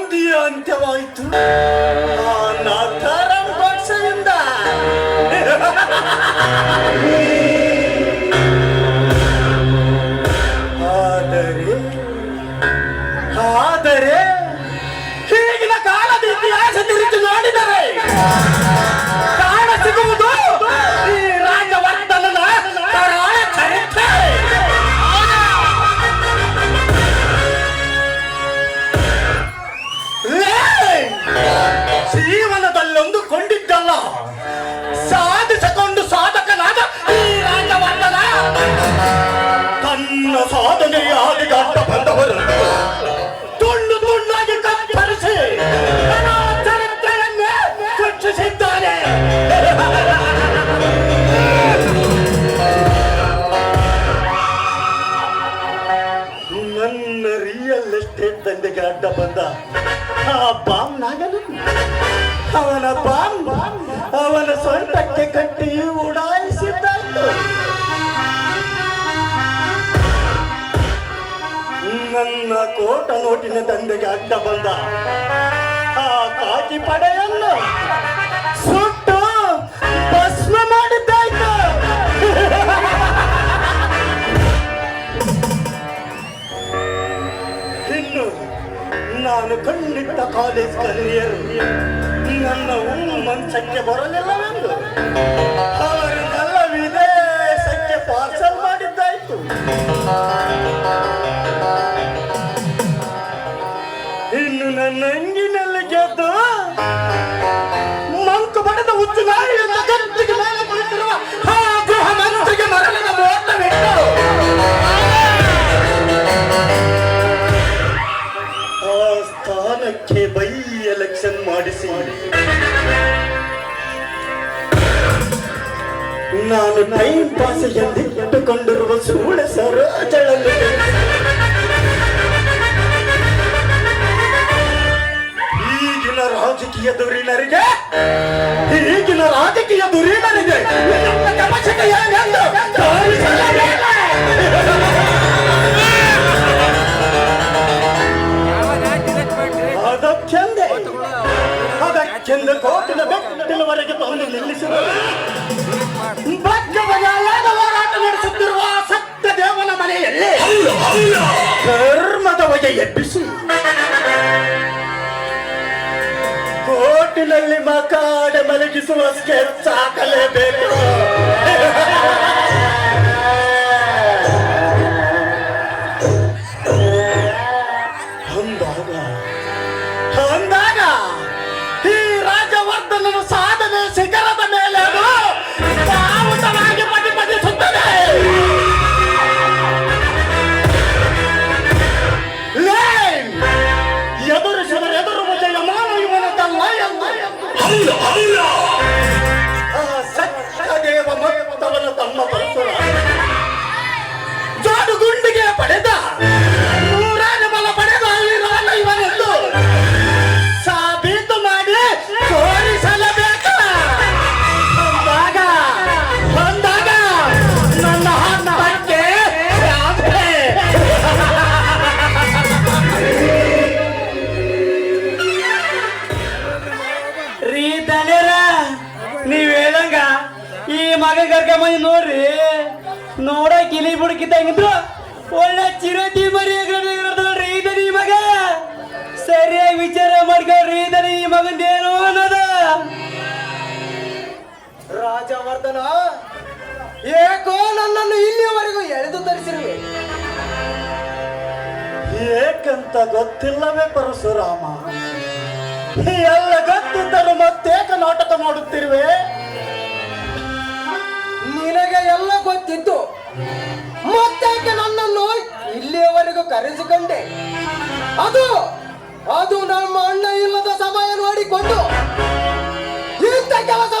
ಶಾಂತಿಯ ಅಂತ್ಯವಾಯಿತು ಆ ನಾಥಾರಾಮ್ ಗೋಡ್ಸೆಯಿಂದ ಆ ಬಾಂಬ್ ನಾಗನು ಅವನ ಬಾಂಬ್ ಅವನ ಸೊಂಟಕ್ಕೆ ಕಟ್ಟಿ ಉಡಾಯಿಸಿದ್ದಾಯ್ತು ನನ್ನ ಕೋಟ ನೋಟಿನ ತಂದೆಗೆ ಅಡ್ಡ ಬಂದ ಆ ಕಾಕಿ ಪಡೆಯನ್ನು. ನಾನು ಖಂಡಿತ ಕಾಲೇಜ್ ಕಲಿಯರು ನನ್ನ ಹೂವು ಮಂಚಕ್ಕೆ ಬರಲಿಲ್ಲವೆಂದು. ಅವರಿಗೆಲ್ಲ ವಿದೇಶಕ್ಕೆ ಪಾರ್ಸಲ್ ಮಾಡಿದ್ದಾಯ್ತು. ಇನ್ನು ನನ್ನ ಅಂಗಿನಲ್ಲಿ ಗೆದ್ದು, ಮಂಕು ಪಡೆದ ಹುಚ್ಚು ಎಂದ ಗಟ್ಟಿಗೆ ಮೇಲೆ ಕುಳಿತಿರುವ ಎಲೆಕ್ಷನ್ ಮಾಡಿಸಿ. ನಾನು ಟೈಮ್ ಪಾಸ್ ಎಂದು ಇಟ್ಟುಕೊಂಡಿರುವ ಸೂಳೆ ಸರೋಜಳಲ್ಲಿ ಈಗಿನ ರಾಜಕೀಯ ದುರಿನರಿಗೆ, ಈಗಿನ ರಾಜಕೀಯ ದುರೀಣರಿಗೆ ನನ್ನ ಬಗ್ಗಬಗೆಯಾದ ಹೋರಾಟ ನಡೆಸುತ್ತಿರುವ ಸತ್ತ ದೇವನ ಮನೆಯಲ್ಲಿ ಧರ್ಮದ ಹೊಗೆ ಎಬ್ಬಿಸಿ ಕೋಟಿನಲ್ಲಿ ಮಕಾಡೆ ಮಲಗಿಸುವ ಸ್ಕೆಚ್ ಹಾಕಲೇಬೇಕು. ಈ ಮಗ ಕರ್ಕೊಂಬಂದ್ ನೋಡ್ರಿ ಕಿಲಿ ಇಲಿ ಬುಡಕಿದ್ದಂಗಿದ್ರು, ಒಳ್ಳೆ ಚಿರತಿ ಮರಿ ನೋಡ್ರಿ ಈ ಮಗ. ಸರಿಯಾಗಿ ವಿಚಾರ ಮಾಡ್ಕೊಳ್ರಿ ಇದನ್ನ ಈ ಮಗಂದೇನು ಅನ್ನೋದ. ರಾಜವರ್ಧನ, ಏಕೋ ನನ್ನನ್ನು ಇಲ್ಲಿಯವರೆಗೂ ಎಳೆದು ತರಿಸಿರುವೆ ಏಕಂತ ಗೊತ್ತಿಲ್ಲವೇ ಪರಶುರಾಮ. ಎಲ್ಲ ಗೊತ್ತಿದ್ದರೂ ಮತ್ತೇಕ ನಾಟಕ ಮಾಡುತ್ತಿರುವೆ. ಇಲ್ಲಿಯವರೆಗೂ ಕರೆಸಿಕೊಂಡೆ. ಅದು ಅದು ನಮ್ಮ ಅಣ್ಣ ಇಲ್ಲದ ಸಮಯ ನೋಡಿಕೊಂಡು ಇಂಥ ಕೆಲಸ